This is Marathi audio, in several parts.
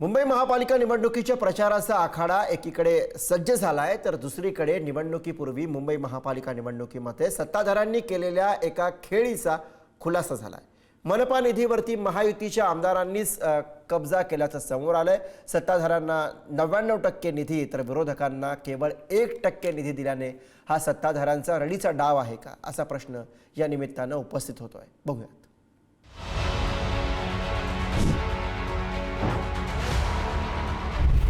मुंबई महापालिका निवडणुकीच्या प्रचाराचा आखाडा एकीकडे सज्ज झाला आहे तर दुसरीकडे निवडणुकीपूर्वी मुंबई महापालिका निवडणुकीमध्ये सत्ताधाऱ्यांनी केलेल्या एका खेळीचा खुलासा झाला आहे मनपा निधीवरती महायुतीच्या आमदारांनीच अ, कब्जा केल्याचं समोर आलंय. सत्ताधाऱ्यांना नव्याण्णव टक्के निधी तर विरोधकांना केवळ एक टक्के निधी दिल्याने हा सत्ताधाऱ्यांचा रडीचा डाव आहे का? असा प्रश्न या निमित्तानं उपस्थित होतोय. बघूयात.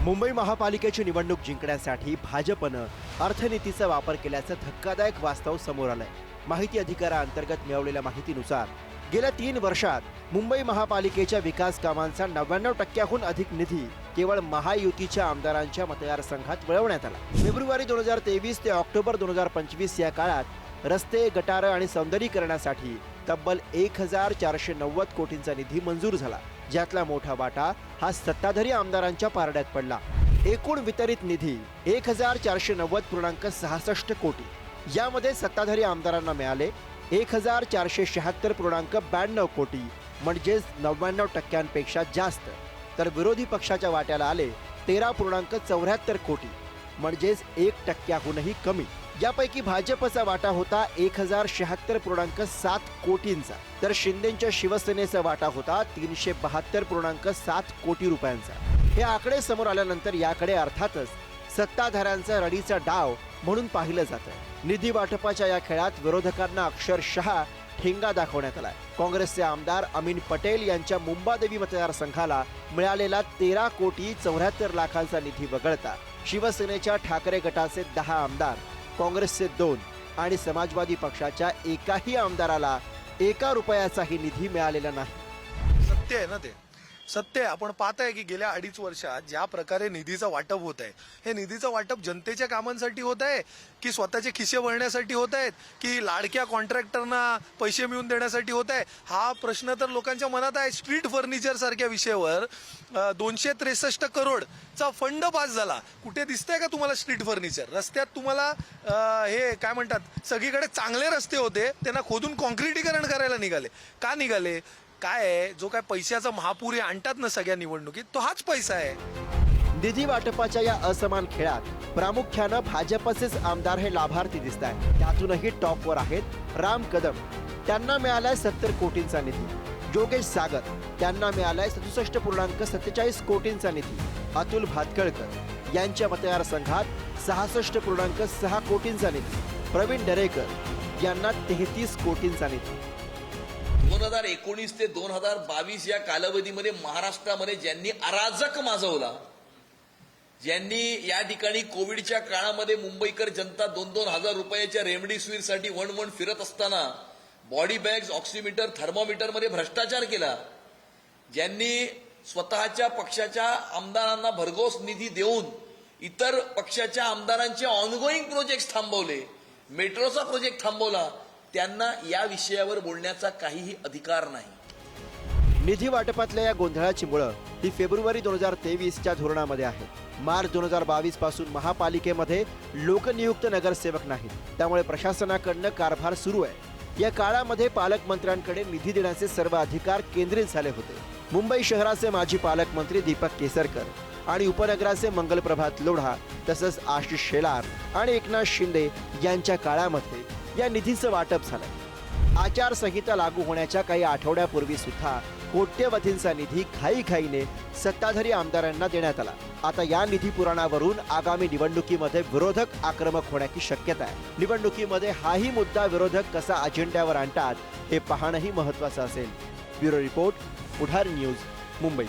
मुंबई महापालिकेची निवडणूक जिंकण्यासाठी भाजपनं अर्थनीतीचा वापर केल्याचं धक्कादायक वास्तव समोर आलंय. माहिती अधिकाराअंतर्गत मिळवलेल्या माहितीनुसार गेल्या तीन वर्षात मुंबई महापालिकेच्या विकास कामांचा नव्याण्णव टक्क्याहून अधिक निधी केवळ महायुतीच्या आमदारांच्या मतदारसंघात वळवण्यात आला. फेब्रुवारी दोन हजार तेवीस ते ऑक्टोबर दोन हजार पंचवीस या काळात रस्ते गटारं आणि सौंदर्यीकरणासाठी तब्बल एक हजार चारशे नव्वद कोटींचा निधी मंजूर झाला. ज्यातला मोठा वाटा हा सत्ताधारी आमदारांच्या पारड्यात पडला. एकूण वितरित निधी एक हजार चारशे नव्वद पूर्णांक सहासष्ट कोटी. यामध्ये सत्ताधारी आमदारांना मिळाले एक हजार चारशे शहात्तर पूर्णांक ब्याण्णव कोटी म्हणजेच नव्याण्णव टक्क्यांपेक्षा जास्त. तर विरोधी पक्षाच्या वाट्याला आले तेरा पूर्णांक चौऱ्याहत्तर कोटी म्हणजेच एक टक्क्याहूनही कमी. यापैकी भाजपचा वाटा होता एक हजार शहात्तर पूर्णांक सात कोटींचा. तर शिंदेच्या शिवसेनेचा वाटा होता तीनशे बहात्तर पूर्णांक सात कोटी रुपयांचा. हे आकडे समोर आल्यानंतर याकडे अर्थातच सत्ताधाऱ्यांचा रडीचा डाव म्हणून पाहिलं जातं. निधी वाटपाच्या या खेळात विरोधकांना अक्षरशः ठेंगा दाखवण्यात आलाय. काँग्रेसचे आमदार अमीन पटेल यांच्या मुंबादेवी मतदारसंघाला मिळालेला तेरा कोटी चौऱ्याहत्तर लाखांचा निधी वगळता शिवसेनेच्या ठाकरे गटाचे दहा आमदार काँग्रेसचे दोन आणि समाजवादी पक्षाच्या एकाही आमदाराला एका रुपयाचाही निधी मिळालेला नाही. सत्य आहे ना ते? सत्य आहे. आपण पाहताय की गेल्या अडीच वर्षात ज्या प्रकारे निधीचं वाटप होत आहे हे निधीचं वाटप जनतेच्या कामांसाठी होत आहे की स्वतःचे खिसे भरण्यासाठी होत आहेत की लाडक्या कॉन्ट्रॅक्टरना पैसे मिळवून देण्यासाठी होत आहे? हा प्रश्न तर लोकांच्या मनात आहे. स्ट्रीट फर्निचर सारख्या विषयावर दोनशे त्रेसष्ट करोडचा फंड पास झाला. कुठे दिसतंय का तुम्हाला स्ट्रीट फर्निचर? रस्त्यात तुम्हाला हे काय म्हणतात सगळीकडे चांगले रस्ते होते त्यांना खोदून कॉन्क्रिटीकरण करायला निघाले. का निघाले? काय आहे? जो काय पैशाचा महापूर हे आणतात ना सगळ्या निवडणुकीत तो हाच पैसा आहे. निधी वाटपाच्या या असमान खेळात प्रामुख्यानं भाजपचेच आमदार हे लाभार्थी दिसत आहेत. त्यातूनही टॉपवर आहेत राम कदम. त्यांना मिळालाय सत्तर कोटींचा निधी. योगेश सागर. त्यांना मिळालाय सदुसष्ट पूर्णांक सत्तेचाळीस कोटींचा निधी. अतुल भातकळकर यांच्या मतदारसंघात सहासष्ट पूर्णांक सहा कोटींचा निधी. प्रवीण दरेकर. यांना तेहतीस कोटींचा निधी. दोन हजार एकोणीस ते दोन हजार बावीस या कालावधीमध्ये महाराष्ट्रामध्ये ज्यांनी अराजक माजवला ज्यांनी या ठिकाणी कोविडच्या काळामध्ये मुंबईकर जनता दोन दोन हजार रुपयाच्या रेमडेसिवीरसाठी वन वन फिरत असताना बॉडी बॅग्स ऑक्सिमीटर थर्मोमीटरमध्ये भ्रष्टाचार केला ज्यांनी स्वतःच्या पक्षाच्या आमदारांना भरघोस निधी देऊन इतर पक्षाच्या आमदारांचे ऑनगोईंग प्रोजेक्ट थांबवले मेट्रोचा प्रोजेक्ट थांबवला त्यांना या विषयावर बोलण्याचा काहीही अधिकार नाही. निधी वाटपातल्या या गोंधळाची मुळं ही फेब्रुवारी दोन हजार तेवीसच्या धोरणामध्ये आहे मार्च दोन हजार बावीसपासून महापालिकेमध्ये लोकनियुक्त नगरसेवक नाहीत. त्यामुळे प्रशासनाकडनं कारभार सुरू आहे. या काळामध्ये पालकमंत्र्यांकडे निधी देण्याचे सर्व अधिकार केंद्रित झाले होते. मुंबई शहराचे माजी पालकमंत्री दीपक केसरकर आणि उपनगराचे मंगलप्रभात लोढा तसंच आशिष शेलार आणि एकनाथ शिंदे यांच्या काळामध्ये या निधीचं वाटप झालंय. आचारसंहिता लागू होण्याच्या काही आठवड्यापूर्वी सुद्धा कोट्यवधींचा निधी घाईघाईने सत्ताधारी आमदारांना देण्यात आला. आता या निधी पुराणावरून आगामी निवडणुकीमध्ये विरोधक आक्रमक होण्याची शक्यता आहे. निवडणुकीमध्ये हाही मुद्दा विरोधक कसा अजेंड्यावर आणतात हे पाहणंही महत्वाचं असेल. Bureau report Pudhari news Mumbai.